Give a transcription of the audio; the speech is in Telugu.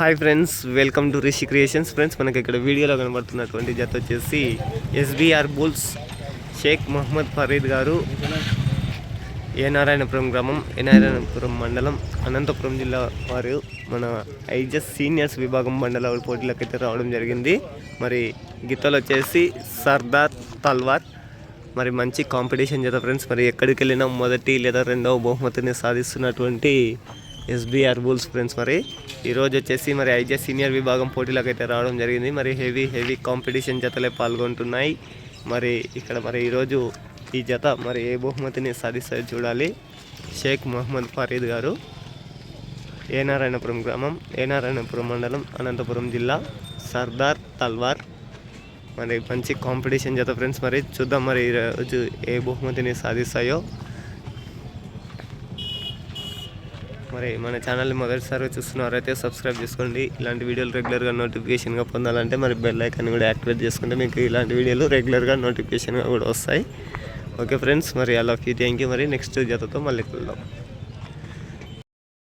Hi friends welcome to Rishi creations. Friends మనకి ఇక్కడ వీడియోలో కనబడుతున్నటువంటి జత వచ్చేసి ఎస్బీఆర్ బుల్స్ షేక్ మొహమ్మద్ ఫరీద్ గారు ఏ నారాయణపురం గ్రామం ఏ నారాయణపురం మండలం అనంతపురం జిల్లా వారు మన ఐజెస్ సీనియర్స్ విభాగం మండల పోటీలకు అయితే రావడం జరిగింది. మరి గీతలు వచ్చేసి సర్దార్ తల్వార్. మరి మంచి కాంపిటీషన్ జత ఫ్రెండ్స్ మరి ఎక్కడికి వెళ్ళినా మొదటి లేదా రెండవ బహుమతిని సాధిస్తున్నటువంటి ఎస్బీఆర్ బుల్స్ ఫ్రెండ్స్ మరి. ఈరోజు వచ్చేసి మరి ఐజే సీనియర్ విభాగం పోటీలకు అయితే రావడం జరిగింది. మరి హెవీ హెవీ కాంపిటీషన్ జతలే పాల్గొంటున్నాయి. మరి ఇక్కడ మరి ఈరోజు ఈ జత మరి ఏ బహుమతిని సాధిస్తాయో చూడాలి. షేక్ మహమ్మద్ ఫరీద్ గారు ఏ నారాయణపురం గ్రామం ఏ నారాయణపురం మండలం అనంతపురం జిల్లా సర్దార్ తల్వార్. మరి మంచి కాంపిటీషన్ జత ఫ్రెండ్స్ మరి చూద్దాం మరి ఈరోజు ఏ బహుమతిని సాధిస్తాయో. మరి మన ఛానల్ని మొదటిసారి చూస్తున్నారైతే సబ్స్క్రైబ్ చేసుకోండి. ఇలాంటి వీడియోలు రెగ్యులర్గా నోటిఫికేషన్గా పొందాలంటే మరి బెల్ ఐకాన్ కూడా యాక్టివేట్ చేసుకుంటే మీకు ఇలాంటి వీడియోలు రెగ్యులర్గా నోటిఫికేషన్గా కూడా వస్తాయి. ఓకే ఫ్రెండ్స్ మరి అలా థ్యాంక్ యూ మరి నెక్స్ట్ జతతో మళ్ళీ కలుద్దాం.